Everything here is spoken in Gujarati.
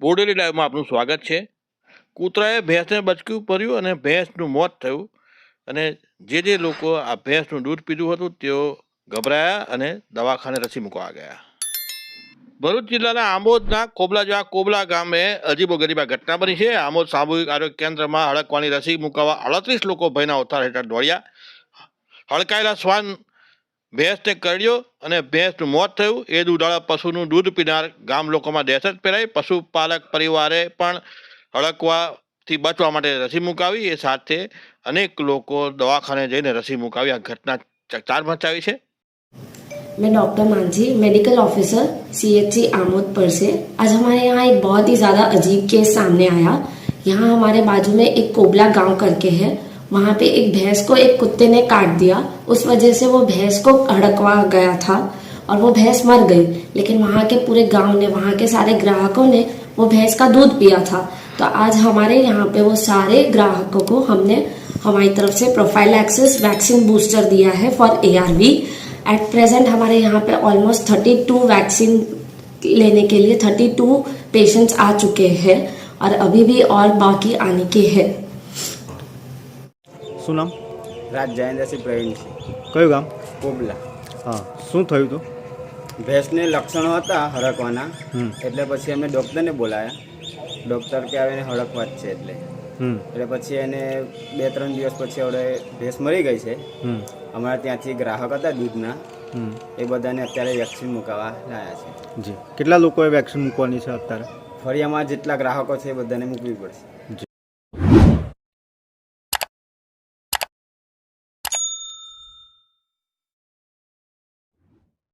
બોડેલી લાઈવમાં આપનું સ્વાગત છે. કૂતરાએ ભેંસને બચક્યું ભર્યું અને ભેંસનું મોત થયું અને જે જે લોકો આ ભેંસનું દૂધ પીધું હતું તેઓ ગભરાયા અને દવાખાને રસી મૂકવા ગયા. ભરૂચ જિલ્લાના આંબોદના કોબલા જેવા કોબલા ગામે અજીબો ગરીબા ઘટના બની છે. આંબોદ સામૂહિક આરોગ્ય કેન્દ્રમાં હડકવાની રસી મૂકવા અડત્રીસ લોકો ભયના અવતાર હેઠળ દોડ્યા. હડકાયેલા શ્વાન ભેંસને કરડ્યો અને ભેંસનું મોત થયું એ દૂધાળા પશુનું દૂધ પીનાર ગામ લોકોમાં દહેશત ફેલાઈ પશુપાલક પરિવારે પણ હડકવાથી બચવા માટે રસી મુકાવી એ સાથે અનેક લોકો દવાખાને જઈને રસી મુકાવી આ ઘટના ચકચાર મચાવી છે मैं doctor Manjhi medical officer CHC Amod पर से आज हमारे यहाँ एक बहुत ही ज़्यादा अजीब केस सामने आया यहाँ हमारे बाजू में एक कोबला गांव करके है वहाँ पे एक भैंस को एक कुत्ते ने काट दिया। उस वजह से वो भैंस को हड़कवा गया था और वो भैंस मर गई। लेकिन वहाँ के पूरे गाँव ने, वहाँ के सारे ग्राहकों ने वो भैंस का दूध पिया था। तो आज हमारे यहाँ पे वो सारे ग्राहकों को हमने हमारी तरफ़ से प्रोफ़ाइल एक्सेस वैक्सीन बूस्टर दिया है फॉर एआरवी एट प्रेजेंट हमारे यहाँ पे ऑलमोस्ट थर्टी टू वैक्सीन लेने के लिए थर्टी टू पेशेंट्स आ चुके हैं और अभी भी और बाकी आने के हैं। શું નામ? રાજ જયેન્દ્રસિંહ પ્રવીણસિંહ કયું ગામ? કોબલા. હા શું થયું હતું? ભેંસને લક્ષણો હતા હડકવાના. એટલે પછી અમે ડૉક્ટરને બોલાયા. ડૉક્ટર કે આવે હડકવા જ છે એટલે. એટલે પછી એને બે ત્રણ દિવસ પછી હવે ભેંસ મરી ગઈ છે. હમ. અમારા ત્યાંથી ગ્રાહક હતા દૂધના. હમ. એ બધાને અત્યારે વેક્સિન મુકાવવા લાયા છે. જી. કેટલા લોકોએ વેક્સિન મૂકવાની છે અત્યારે? ફરી અમારા જેટલા ગ્રાહકો છે એ બધાને મૂકવી પડશે. જી.